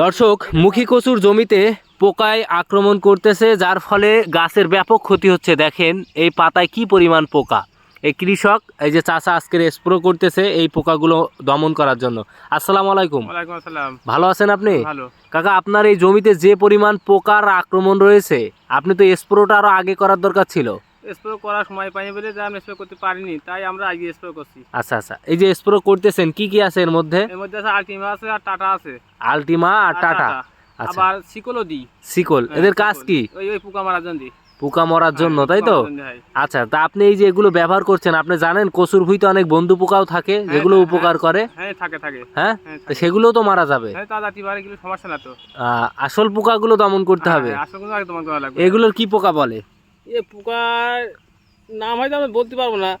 দর্শক মুখী কচুর জমিতে পোকায় আক্রমণ করতেছে যার ফলে গাছের ব্যাপক ক্ষতি হচ্ছে। দেখেন এই পাতায় কি পরিমাণ পোকা? এই কৃষক এই যে চাষা আজকের স্প্রো করতেছে এই পোকাগুলো দমন করার জন্য। আসসালামু আলাইকুম। আসসালাম। ভালো আছেন আপনি? কাকা আপনার এই জমিতে যে পরিমাণ পোকার আক্রমণ রয়েছে আপনি তো স্প্রোটা আরও আগে করার দরকার ছিল। স্প্রে করার সময় পাইনি বলে যে আমি স্প্রে করতে পারিনি তাই আমরা আগে স্প্রে করছি। আচ্ছা আচ্ছা। এই যে স্প্রে করতেছেন কি কি আছে এর মধ্যে? এর মধ্যে আছে আলটিমা আছে আর টাটা আছে। আলটিমা আর টাটা। আচ্ছা। আবার শিকলও দিই সিকল হ্যাঁ, এদের কাজ কি? ওই ওই পোকা মারার জন্য। পোকা মরার জন্য হ্যাঁ, তাই তো? হ্যাঁ। আচ্ছা তা আপনি এই যে এগুলো ব্যবহার করছেন আপনি জানেন কচুর ভুঁইতে অনেক বন্ধু পোকাও থাকে যেগুলো উপকার করে। হ্যাঁ থাকে থাকে। হ্যাঁ? হ্যাঁ তো। তো মারা যাবে। তা তো। আসল পোকাগুলো দমন করতে হবে। আসল কোনো আগে করা লাগবে। এগুলোর কি পোকা বলে? এই পোকার নাম হয়তো আমি বলতে পারব না।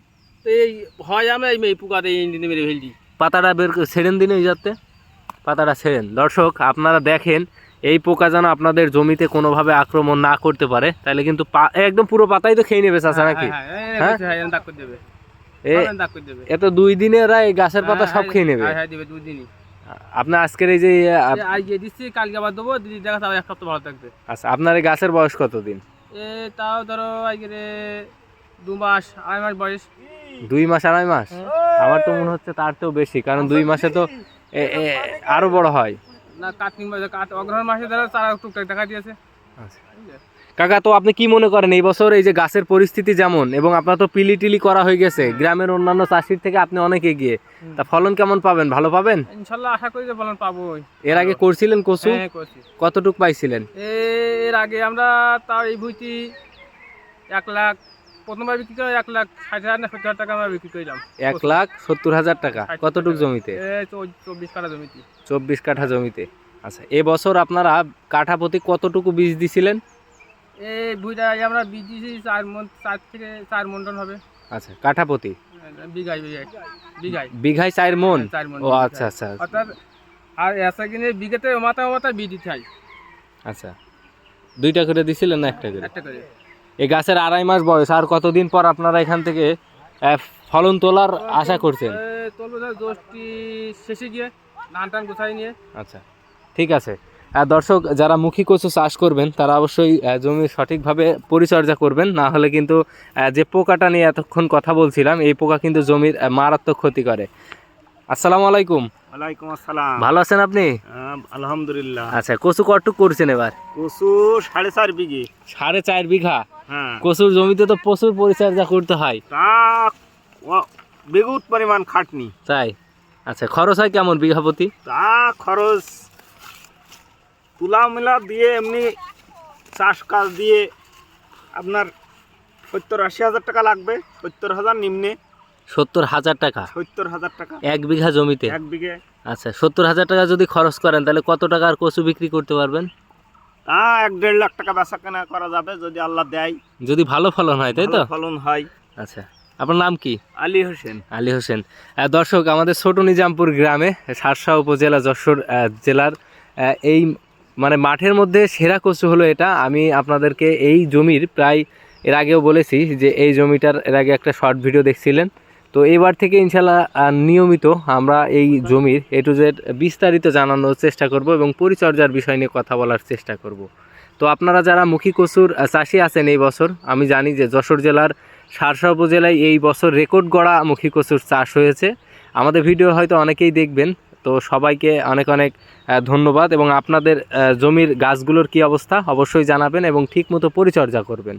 তো এই হয় আমরা এই পোকাতে এই ইঞ্জিনে মেরে ফেলছি। পাতাটা বের ছেড়েন দিন এই যাতে পাতাটা ছেড়েন। দর্শক আপনারা দেখেন এই পোকা যেন আপনাদের জমিতে কোনোভাবে আক্রমণ না করতে পারে তাহলে কিন্তু একদম পুরো পাতাই তো খেয়ে নেবে নাকি? হ্যাঁ, এই হ্যাঁ? হ্যাঁ, এ এত দুই দিনেরা এই গাছের পাতা সব খেয়ে নেবে। আপনার আজকের এই যে দিচ্ছি কালকে আবার দেবো দিদি দেখা এক সপ্তাহ ভালো থাকবে। আচ্ছা আপনার এই গাছের বয়স কতদিন? এ তাও ধরো আজকে দু মাস আড়াই মাস বয়স। দুই মাস আড়াই মাস? আমার তো মনে হচ্ছে তার তো বেশি কারণ দুই মাসে তো আরও বড় হয়। না কার্তিক মাসে অগ্রহণ মাসে ধরো তারা টুকটাক দেখা দিয়েছে। কাকা তো আপনি কি মনে করেন এই বছর এই যে গাছের পরিস্থিতি যেমন এবং আপনার তো পিলি টিলি করা হয়ে গেছে গ্রামের অন্যান্য চাষির থেকে আপনি অনেক এগিয়ে তা ফলন কেমন পাবেন ভালো পাবেন? ইনশাল্লাহ আশা করি যে ফলন পাবো এর আগে করছিলেন কচু? হ্যাঁ কতটুক পাইছিলেন? এ- এর আগে আমরা তাও এই ভুইটি এক লাখ প্রথমবার বিক্রি করে এক লাখ ষাট হাজার না সত্তর হাজার টাকা আমরা বিক্রি করলাম। এক লাখ সত্তর হাজার টাকা। কতটুক জমিতে? চব্বিশ কাঠা জমিতে। চব্বিশ কাঠা জমিতে। আচ্ছা এবছর আপনারা কাঠা প্রতি কতটুকু বীজ দিছিলেন? এই ভুইটা আমরা বীজ দিয়েছি চার মন চার থেকে চার মন্ডল হবে। আচ্ছা কাঠা প্রতি? বিঘায় বিঘায় বিঘায়। চার মন? ও আচ্ছা আচ্ছা। অর্থাৎ আর এসা কিনে বিঘাতে মাথা মাথা বীজ দিতে হয়। আচ্ছা। দুইটা করে দিছিলেন না একটা করে? একটা করে। এই গাছের আড়াই মাস বয়স আর কতদিন পর আপনারা এখান থেকে ফলন তোলার আশা করছেন? এ, তুলবো ধর দোষটি শেষে গিয়ে ধান টান গোছাই নিয়ে। আচ্ছা ঠিক আছে। আর দর্শক যারা মুখী কচু চাষ করবেন তারা অবশ্যই জমি সঠিকভাবে পরিচর্যা করবেন। না হলে কিন্তু যে পোকাটা নিয়ে এতক্ষণ কথা বলছিলাম এই পোকা কিন্তু জমির মারাত্মক ক্ষতি করে। আসসালামু আলাইকুম। ওয়ালাইকুম আসসালাম। ভালো আছেন আপনি? আলহামদুলিল্লাহ। আচ্ছা কচু কটুক করছেন এবার? কচু সাড়ে চার বিঘে। সাড়ে চার বিঘা? হ্যাঁ। কচুর জমিতে তো প্রচুর পরিচর্যা করতে হয়। তা বেগুত পরিমাণ খাটনি। তাই? আচ্ছা খরচ হয় কেমন বিঘা প্রতি? তা খরচ তুলা মিলা দিয়ে এমনি চাষ কাজ দিয়ে আপনার সত্তর আশি হাজার টাকা লাগবে। সত্তর হাজার নিম্নে। সত্তর হাজার টাকা? সত্তর হাজার টাকা। এক বিঘা জমিতে? এক বিঘে। আচ্ছা সত্তর হাজার টাকা যদি খরচ করেন তাহলে কত টাকার কচু বিক্রি করতে পারবেন? তা এক দেড় লাখ টাকা বেচা কেনা করা যাবে যদি আল্লাহ দেয়। যদি ভালো ফলন হয় তাই তো? ফলন হয়। আচ্ছা আপনার নাম কি? আলী হোসেন। আলী হোসেন। দর্শক আমাদের ছোট নিজামপুর গ্রামে সারসা উপজেলা যশোর জেলার এই মানে মাঠের মধ্যে সেরা কচু হলো এটা। আমি আপনাদেরকে এই জমির প্রায় এর আগেও বলেছি যে এই জমিটার এর আগে একটা শর্ট ভিডিও দেখছিলেন। তো এবার থেকে ইনশাল্লাহ নিয়মিত আমরা এই জমির এ টু জেড বিস্তারিত জানানোর চেষ্টা করব এবং পরিচর্যার বিষয় নিয়ে কথা বলার চেষ্টা করব। তো আপনারা যারা মুখী কচুর চাষি আছেন এই বছর, আমি জানি যে যশোর জেলার সারসা উপজেলায় এই বছর রেকর্ড গড়া মুখী কচুর চাষ হয়েছে। আমাদের ভিডিও হয়তো অনেকেই দেখবেন, তো সবাইকে অনেক অনেক ধন্যবাদ এবং আপনাদের জমির গাছগুলোর কি অবস্থা অবশ্যই জানাবেন এবং ঠিকমতো পরিচর্যা করবেন।